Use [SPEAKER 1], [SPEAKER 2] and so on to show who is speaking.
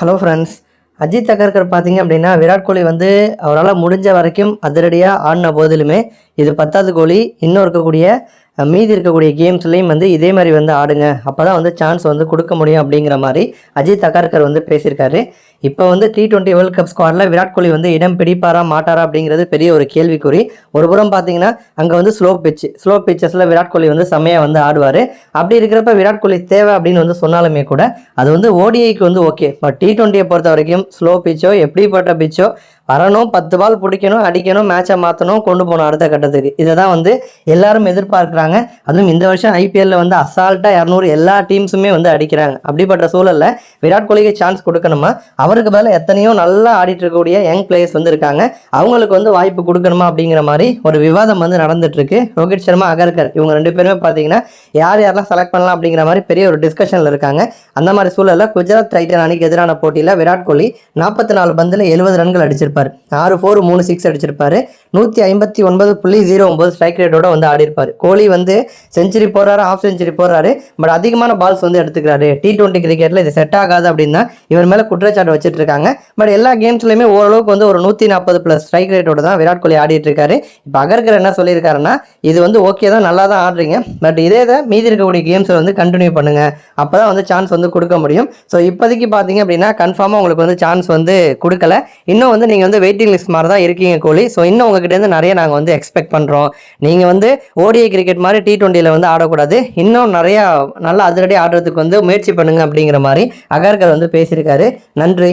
[SPEAKER 1] Hello friends Ajith Agarkar பார்த்தீங்க அப்படின்னா விராட் கோலி வந்து அவரால் முடிஞ்ச வரைக்கும் அதிரடியாக ஆடின போதிலுமே இது பத்தாவது கோலி. இன்னும் இருக்கக்கூடிய மீதி இருக்கக்கூடிய கேம்ஸ்லேயும் வந்து இதே மாதிரி வந்து ஆடுங்க. அப்போ தான் வந்து சான்ஸ் வந்து கொடுக்க முடியும் அப்படிங்கிற மாதிரி அஜித் அகர்கர் வந்து பேசியிருக்காரு. இப்போ வந்து டி டுவெண்ட்டி வேர்ல்ட் கப் ஸ்குவாடில் விராட் கோலி வந்து இடம் பிடிப்பாரா மாட்டாரா அப்படிங்கிறது பெரிய ஒரு கேள்விக்குறி. ஒரு புறம் பார்த்தீங்கன்னா அங்கே வந்து ஸ்லோ பிச் ஸ்லோ பிச்சஸில் விராட் கோலி வந்து செம்மையாக வந்து ஆடுவார். அப்படி இருக்கிறப்ப விராட் கோலி தேவை அப்படின்னு வந்து சொன்னாலுமே கூட அது வந்து ஓடிஐக்கு வந்து ஓகே பட் டி டுவெண்ட்டியை பொறுத்த வரைக்கும் ஸ்லோ பிச்சோ எப்படிப்பட்ட பிச்சோ வரணும் பத்து பால் பிடிக்கணும் அடிக்கணும் மேட்சை மாற்றணும் கொண்டு போகணும் அடுத்த கட்டத்துக்கு. இதை தான் வந்து எல்லாரும் எதிர்பார்க்குறாங்க. அதுவும் இந்த வருஷம் ஐபிஎல்ல வந்து அசால்ட்டாக இரநூறு எல்லா டீம்ஸுமே வந்து அடிக்கிறாங்க. அப்படிப்பட்ட சூழலில் விராட் கோலிக்கு சான்ஸ் கொடுக்கணுமா? அவருக்கு பதிலா எத்தனையோ நல்லா ஆடிட்டு இருக்கக்கூடிய யங் பிளேயர்ஸ் வந்து இருக்காங்க. அவங்களுக்கு வந்து வாய்ப்பு கொடுக்கணுமா அப்படிங்கிற மாதிரி ஒரு விவாதம் வந்து நடந்துட்டு இருக்கு ரோஹித் சர்மா அகர்கர் இவங்க ரெண்டு பேருமே பார்த்தீங்கன்னா யார் யாரெல்லாம் செலக்ட் பண்ணலாம் அப்படிங்கிற மாதிரி பெரிய ஒரு டிஸ்கஷனில் இருக்காங்க. அந்த மாதிரி சூழலில் குஜராத் டைட்டன் அணிக்கு எதிரான போட்டியில் விராட் கோலி நாற்பத்தி நாலு பந்தில் எழுபது ரன்கள் அடிச்சிருப்பார். ஆறு ஃபோர் மூணு சிக்ஸ் அடிச்சிருப்பாரு. நூற்றி ஐம்பத்தி ஒன்பது புள்ளி ஜீரோ ஒன்பது ஸ்ட்ரைக் ரேட்டோட வந்து ஆடிருப்பார். கோலி வந்து செஞ்சுரி போடுறாரு ஆஃப் செஞ்சுரி போடுறாரு. பட் அதிகமான பால்ஸ் வந்து எடுத்துக்கிறாரு. டி டுவெண்ட்டி கிரிக்கெட்டில் இது செட் ஆகாது அப்படின்னா இவர் மேலே குற்றச்சாட்டு வச்சுட்டு இருக்காங்க பட் எல்லா கேம்ஸ்லையுமே ஓரளவுக்கு வந்து ஒரு நூற்றி நாற்பது ப்ளஸ் ஸ்ட்ரைக் ரேட்டோட தான் விராட் கோலி ஆடிட்டு இருக்காரு இப்போ அகர்கர் என்ன சொல்லியிருக்காருன்னா இது வந்து ஓகே தான் நல்லா தான் ஆடுறீங்க. பட் இதே தான் மீதி இருக்கக்கூடிய கேம்ஸை வந்து கண்டினியூ பண்ணுங்க. அப்போ தான் வந்து சான்ஸ் வந்து கொடுக்க முடியும். ஸோ இப்போதைக்கு பார்த்தீங்க அப்படின்னா கன்ஃபார்மாக உங்களுக்கு வந்து சான்ஸ் வந்து கொடுக்கல. இன்னும் வந்து நீங்கள் வந்து வெயிட்டிங் லிஸ்ட் மாதிரி தான் இருக்கீங்க கோலி. ஸோ இன்னும் உங்ககிட்டேருந்து நிறைய நாங்கள் வந்து எக்ஸ்பெக்ட் பண்ணுறோம் நீங்கள் வந்து ஓடிஐ கிரிக்கெட் மாதிரி டி டுவெண்ட்டியில் வந்து ஆடக்கூடாது. இன்னும் நிறையா நல்லா அதிரடி ஆடுறதுக்கு வந்து முயற்சி பண்ணுங்க அப்படிங்கிற மாதிரி அகர்கர் வந்து பேசியிருக்காரு. நன்றி.